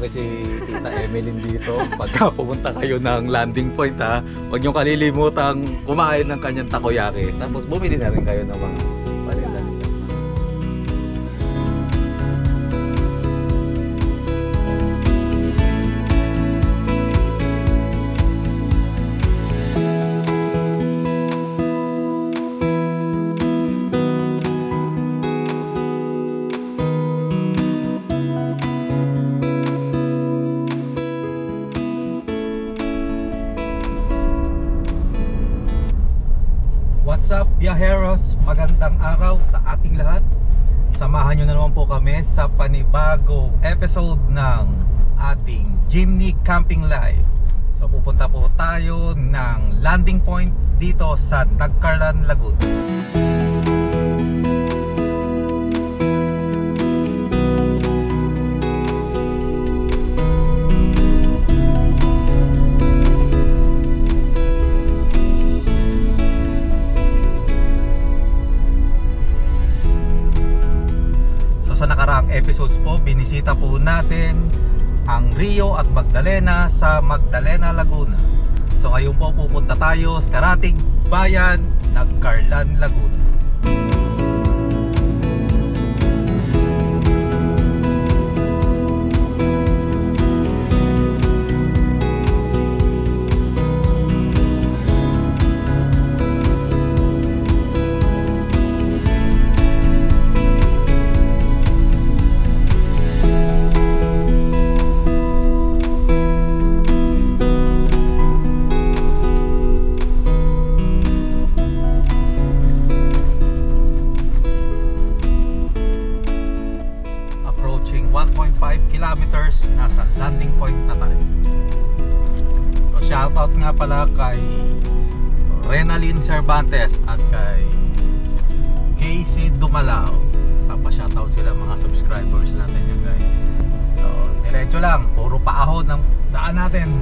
Takoyaki si Tita Emeline dito. Pagka pumunta kayo ng landing point ha, huwag niyong kalilimutang kumain ng kanyang takoyaki. Tapos bumili na rin kayo ng mga kami sa panibago episode ng ating Jimny Camping Live. So pupunta po tayo ng landing point dito sa Nagcarlan, Laguna. Episodes po, binisita po natin ang Rio at Magdalena sa Magdalena, Laguna. So ngayon po pupunta tayo sa Ratig Bayan, Nagcarlan, Laguna. Kilometers nasa landing point na tayo. So shoutout nga pala kay Renalyn Cervantes at kay Casey Dumalao papashoutout sila mga subscribers natin yun guys. So diretso lang puro paahon ng daan natin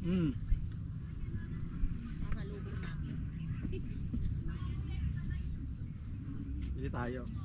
Mm. Hindi tayo.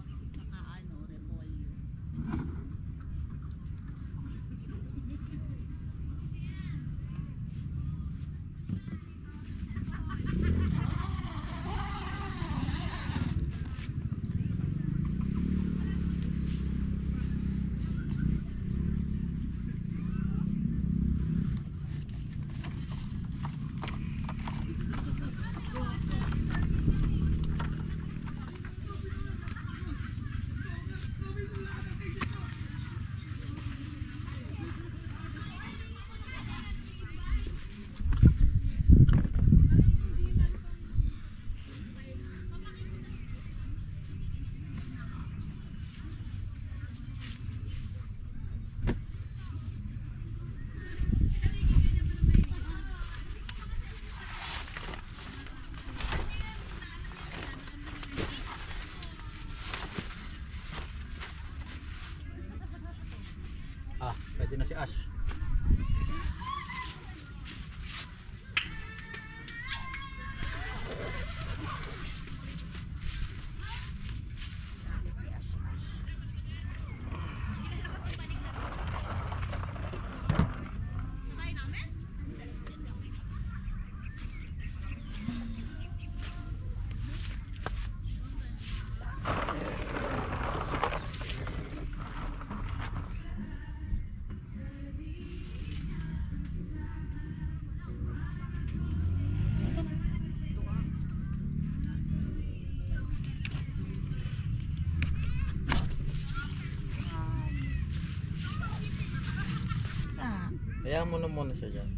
Hayaan mo na muna siya dyan.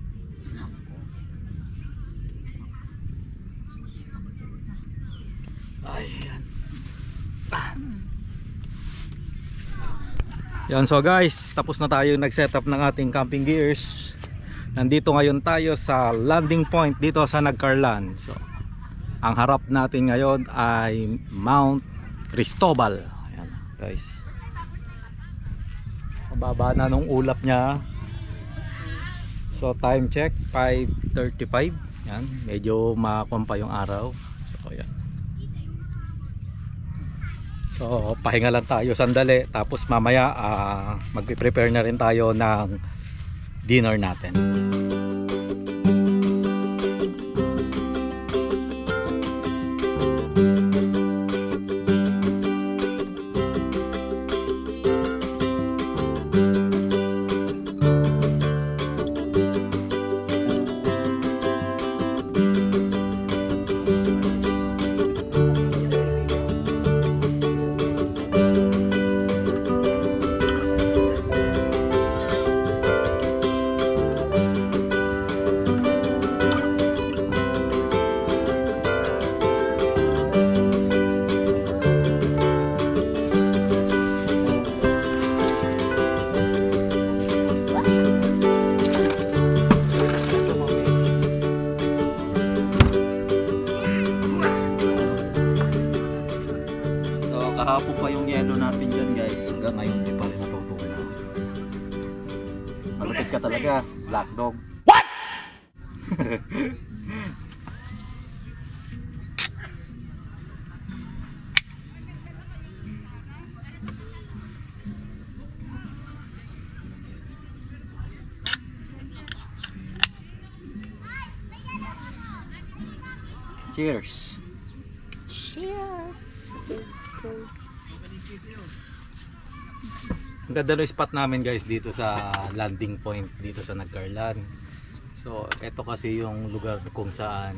Ayan. Ah. Yan so guys, tapos na tayo nag-setup ng ating camping gears. Nandito ngayon tayo sa landing point dito sa Nagcarlan. So, ang harap natin ngayon ay Mount Cristobal. Ayan guys. Mababa na nung ulap niya. So time check 5:35. Yan, medyo makakuha pa yung araw. So yan. So pahinga lang tayo sandali tapos mamaya ah, magpe-prepare na rin tayo ng dinner natin. Cheers. Ang ganda ng spot namin guys dito sa landing point dito sa Nagcarlan. So, ito kasi yung lugar kung saan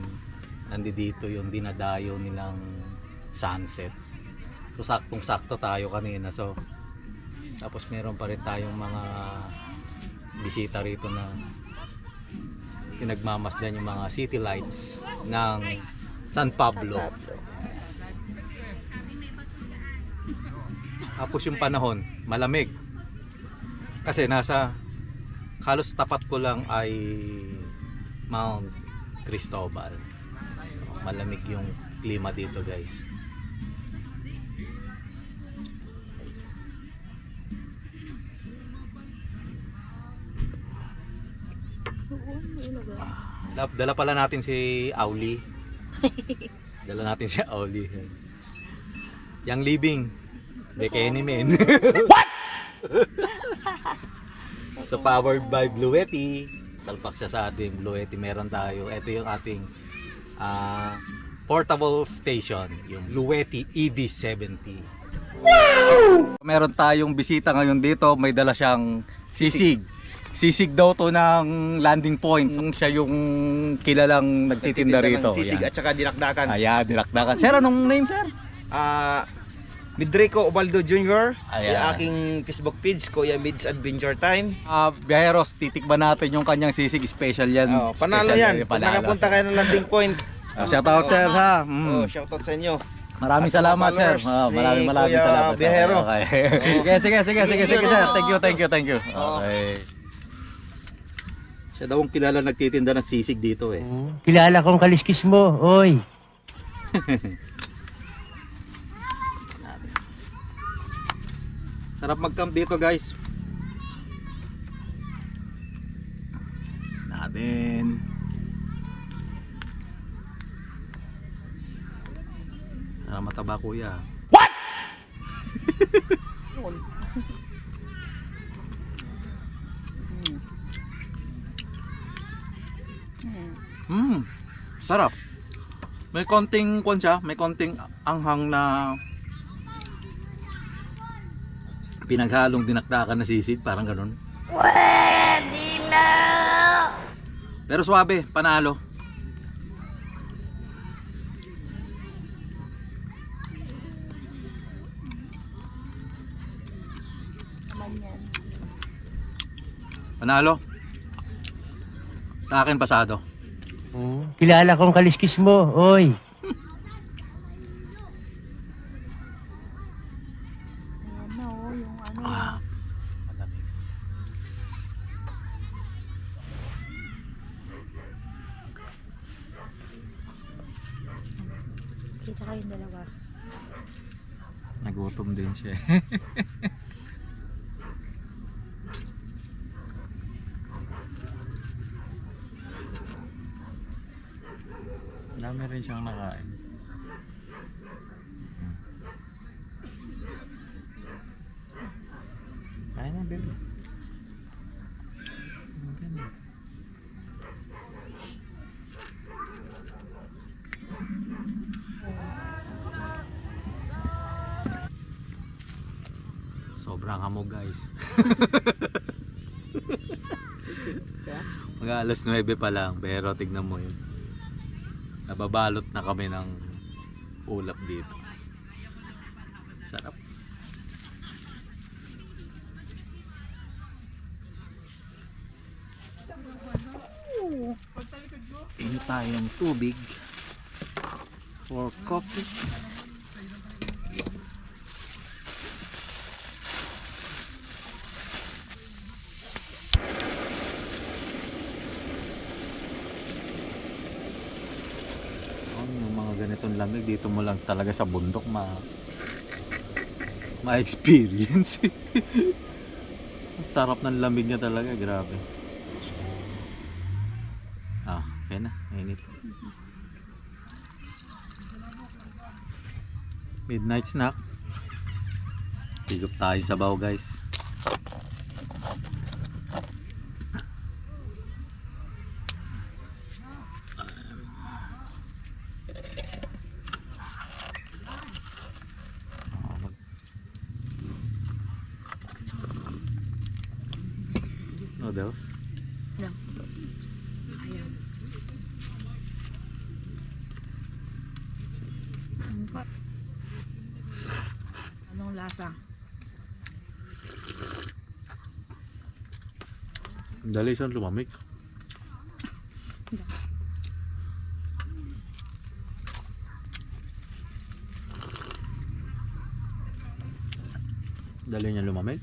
nandito yung dinadayo nilang sunset. So, saktong sakto tayo kanina. So, tapos meron pa rin tayong mga bisita rito na pinagmamasdan yung mga city lights ng San Pablo. Tapos yung panahon, malamig. Kasi nasa halos tapat ko lang ay Mount Cristobal. Malamig yung klima dito, guys. Dala, dala pala natin si Auli. dala natin si Auli. Yang living. The Kenny Man. What? so powered by Blue Yeti. Salpak siya sa ating Blue Yeti. Meron tayo. Ito yung ating ah, portable station. Yung Blue Yeti EV70. Wow! Meron tayong bisita ngayon dito. May dala siyang sisig. Sisig daw to ng landing point. So, siya yung kilalang nagtitinda rito. Sisig Yan. at saka dinakdakan. Ayan, dinakdakan. Sir, anong name, sir? Ah, Midrico Obaldo Jr. Ayan. Yung aking Facebook page, Kuya Mids Adventure Time. Ah, biyaheros, titikman natin yung kanyang sisig. Special yan. Oh, panalo Special yan. Pag nakapunta kayo ng landing point. Ah, shout out, sir, ha? Mm. Oh, shoutout sa inyo. Maraming At sa salamat, sir. followers Ah, maraming ni maraming Kuya salamat. Biyahero. Okay. sige, sige, sige, sige, sige, sir. Thank you, thank you, thank you. Oo. Okay. Siya daw ang kilala nagtitinda ng sisig dito eh. Hmm. Kilala kong kaliskis mo, oy. Sarap mag-camp dito guys. Natin. Sarap mataba kuya. What? Mmm, sarap. May konting kwan siya, may konting anghang na pinaghalong dinakdakan na sisid, parang ganun. Pwede na! Pero suabe, panalo. Panalo. Sa akin pasado. Kilala kong kaliskis mo, oy. Ayan na oh, yung ano. Ah. Kita kayong dalawa. Nagutom din siya. Dami rin siyang nakain. Kain na, baby. Ganun. Sobrang hamog guys. Mga alas 9 pa lang pero tignan mo yun. Nababalot na kami ng ulap dito. Sarap. Ini tayong tubig for coffee. Oh, yung mga ganitong lamig dito mo lang talaga sa bundok ma ma-experience. Sarap ng lamig niya talaga, grabe. Ah, okay na, mainit. Midnight snack. Higop tayo sa baw guys. Ah, mag- Noodles? Ayan. Ano pa? Anong lasa? Ang Dali siyang lumamig. Dali niya lumamig.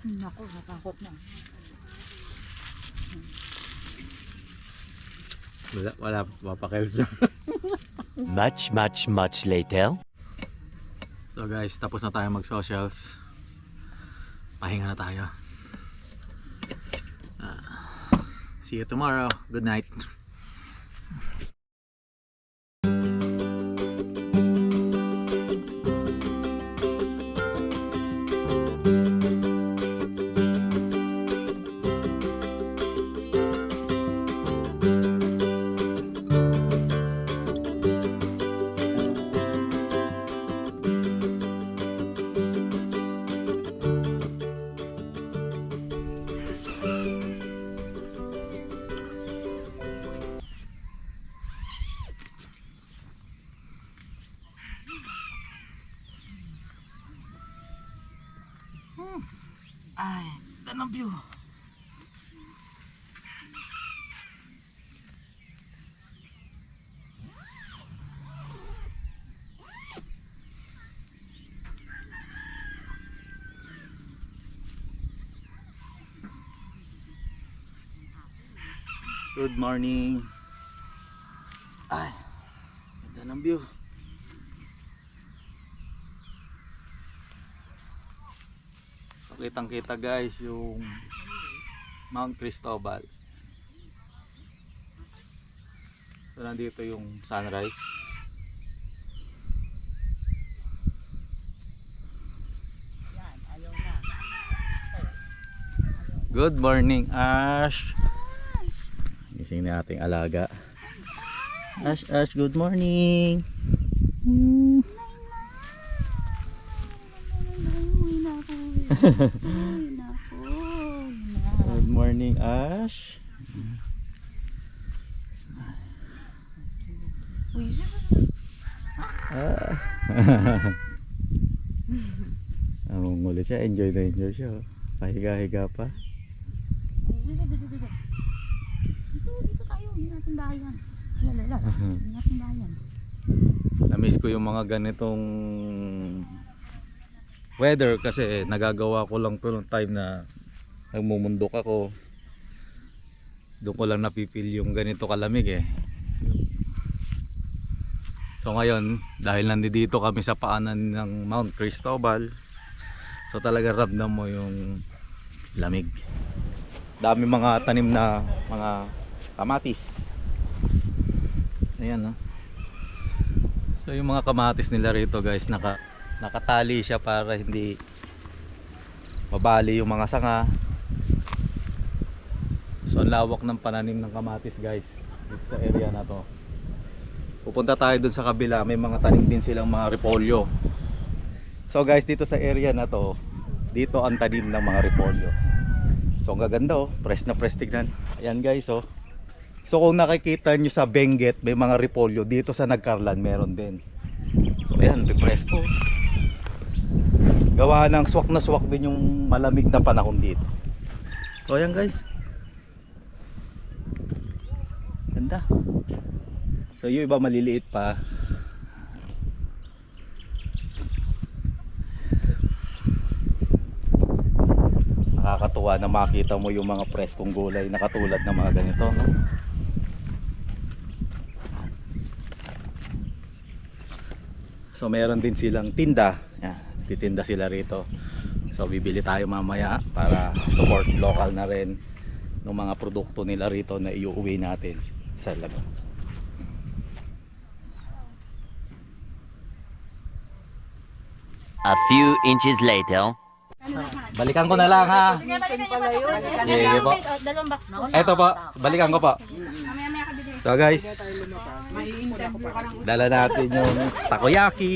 Hmm, Ako, natakot na. Wala, wala papakil siya. Much, much, much later. So guys, tapos na tayo mag-socials. Pahinga na tayo. Ah, see you tomorrow. Good night. View. Good morning. Ay, ganda ng view. Kitang kita guys yung Mount Cristobal. So nandito yung sunrise. Good morning, Ash. Gising na ating alaga. Ash, Ash, good morning. Good morning, Ash. Ah. Ang ulit siya, enjoy na enjoy siya. oh. Pahiga-higa pa. Dito, dito tayo. Hindi natin bayan. Lalala. Hindi natin bayan. Na-miss ko yung mga ganitong weather kasi nagagawa ko lang to nung time na nagmumundok ako. Doon ko lang napipil yung ganito kalamig eh. So ngayon, dahil nandito kami sa paanan ng Mount Cristobal, so talaga ramdam mo yung lamig. Dami mga tanim na mga kamatis. Ayan no. So yung mga kamatis nila rito guys, naka, nakatali siya para hindi mabali yung mga sanga. So lawak ng pananim ng kamatis guys dito sa area na to. Pupunta tayo dun sa kabila, may mga tanim din silang mga repolyo. So guys, dito sa area na to, dito ang tanim ng mga repolyo. So ang gaganda oh, fresh na fresh tignan. Ayan guys oh. So kung nakikita nyo sa Benguet, may mga repolyo dito sa Nagkarlan meron din. So ayan, refresh ko. Gawa ng swak na swak din yung malamig na panahon dito. So ayan guys. Ganda. So yung iba maliliit pa. Nakakatuwa na makita mo yung mga preskong gulay na katulad ng mga ganito. No? So meron din silang tinda. Yan, titinda sila rito. So bibili tayo mamaya para support local na rin ng mga produkto nila rito na iuwi natin sa labas. A few inches later. Balikan ko na lang ha. Sige po. Dalawang box po. Eto po, balikan ko po. So guys, dala natin yung takoyaki.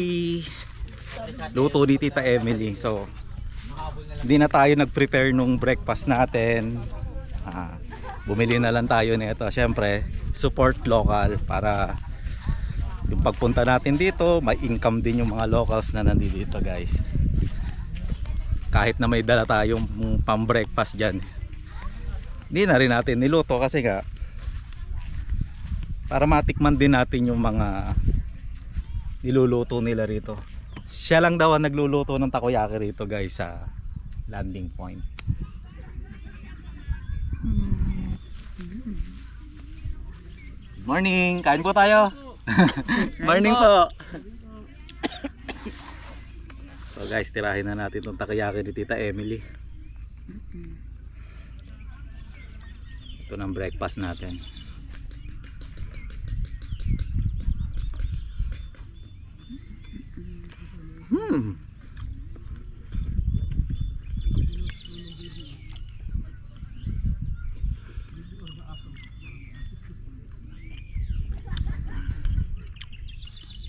Luto ni Tita Emily. So, hindi na tayo nag-prepare nung breakfast natin. Ah, bumili na lang tayo nito. Siyempre, support local para yung pagpunta natin dito, may income din yung mga locals na nandito guys. Kahit na may dala tayong pang breakfast dyan, hindi na rin natin niluto kasi nga para matikman din natin yung mga niluluto nila rito siya lang daw ang nagluluto ng takoyaki rito guys sa landing point. Morning. Kain po tayo. Morning po. so guys tirahin na natin itong takoyaki ni tita Emily. Ito ng breakfast natin Hmm.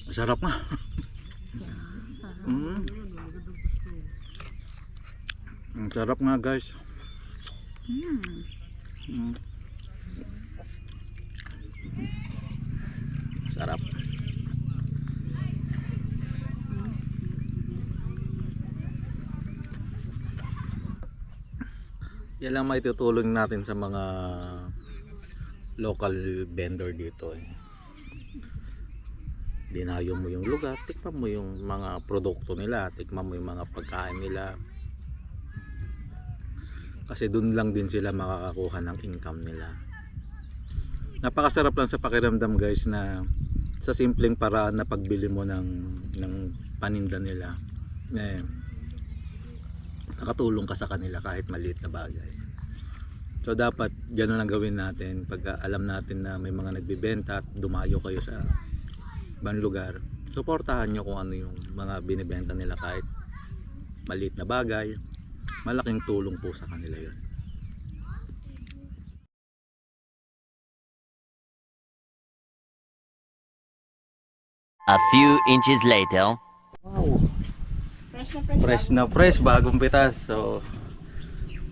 Masarap nga. mm. Ang sarap nga guys. Mm. Sarap. Yan lang may tutulong natin sa mga local vendor dito eh. Dinayo mo yung lugar, tikman mo yung mga produkto nila, tikman mo yung mga pagkain nila. Kasi doon lang din sila makakakuha ng income nila. Napakasarap lang sa pakiramdam guys na sa simpleng paraan na pagbili mo ng ng paninda nila. Eh, nakatulong ka sa kanila kahit maliit na bagay. So dapat gano'n ang gawin natin pag alam natin na may mga nagbibenta at dumayo kayo sa ibang lugar. Suportahan nyo kung ano yung mga binibenta nila kahit maliit na bagay. Malaking tulong po sa kanila yon. A few inches later. Wow! Fresh na fresh. Fresh na fresh, bagong pitas. So,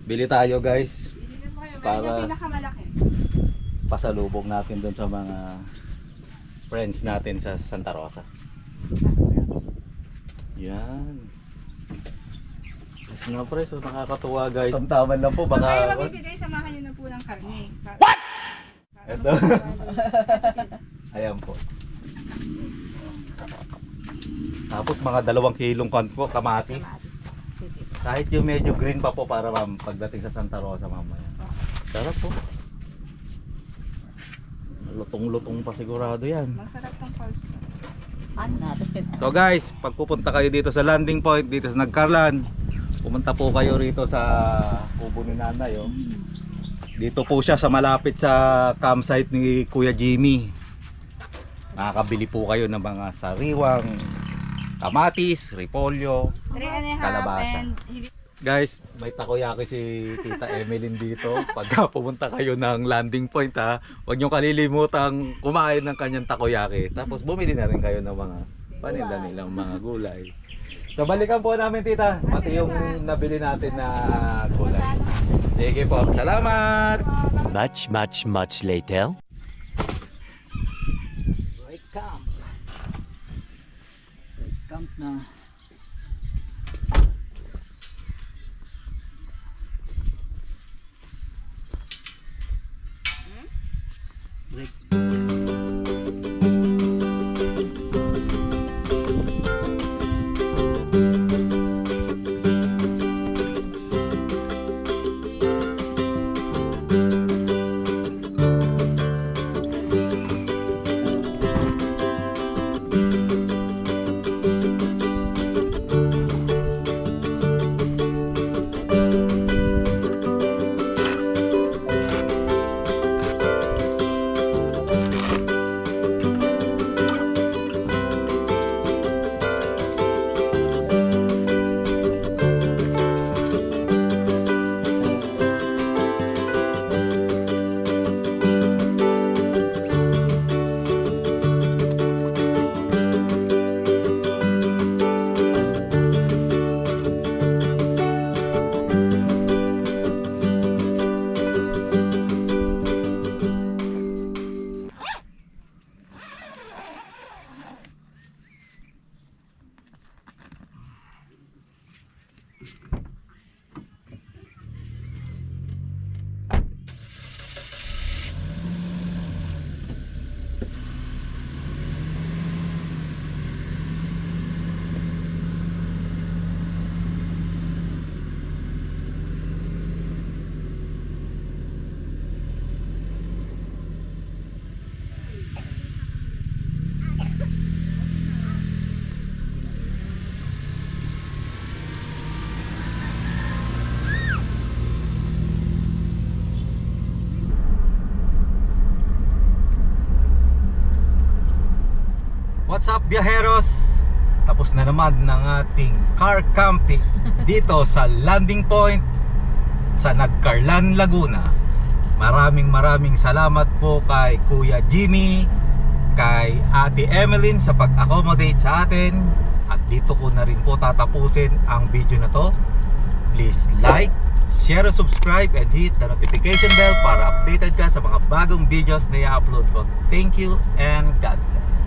bili tayo guys. Kayo. Para-. Pasalubong natin doon sa mga friends natin sa Santa Rosa. Yan. Fresh na fresh. So, nakakatuwa guys. Tamtaman lang po. Pag kayo Baka... mamimigay, samahan nyo na po ng karne. Para- What? para Ito. Ayan po. Tapos mga dalawang kilong kan po, kamatis. Kahit yung medyo green pa po para ma'am pagdating sa Santa Rosa mamaya. Sarap po. Lutong-lutong pa sigurado yan. Masarap tong coleslaw. So guys, pag pupunta kayo dito sa landing point, dito sa Nagkarlan, pumunta po kayo rito sa kubo ni Nanay. Oh. Dito po siya sa malapit sa campsite ni Kuya Jimmy. Makakabili po kayo ng mga sariwang kamatis, repolyo. Kalabasa. Guys, may takoyaki si Tita Emeline dito. Pagka pumunta kayo ng landing point ha, huwag nyo kalilimutang kumain ng kanyang takoyaki. Tapos bumili na rin kayo ng mga paninda nilang mga gulay. So balikan po namin tita, pati yung nabili natin na gulay. Sige po, salamat! Much, much, much later. Right camp. Right camp na. Break. What's up biyaheros? Tapos na naman ng ating car camping dito sa landing point sa Nagcarlan, Laguna. Maraming maraming salamat po kay Kuya Jimmy, kay Ate Emeline sa pag-accommodate sa atin. At dito ko na rin po tatapusin ang video na to. Please like, share, subscribe and hit the notification bell para updated ka sa mga bagong videos na i-upload ko. Thank you and God bless.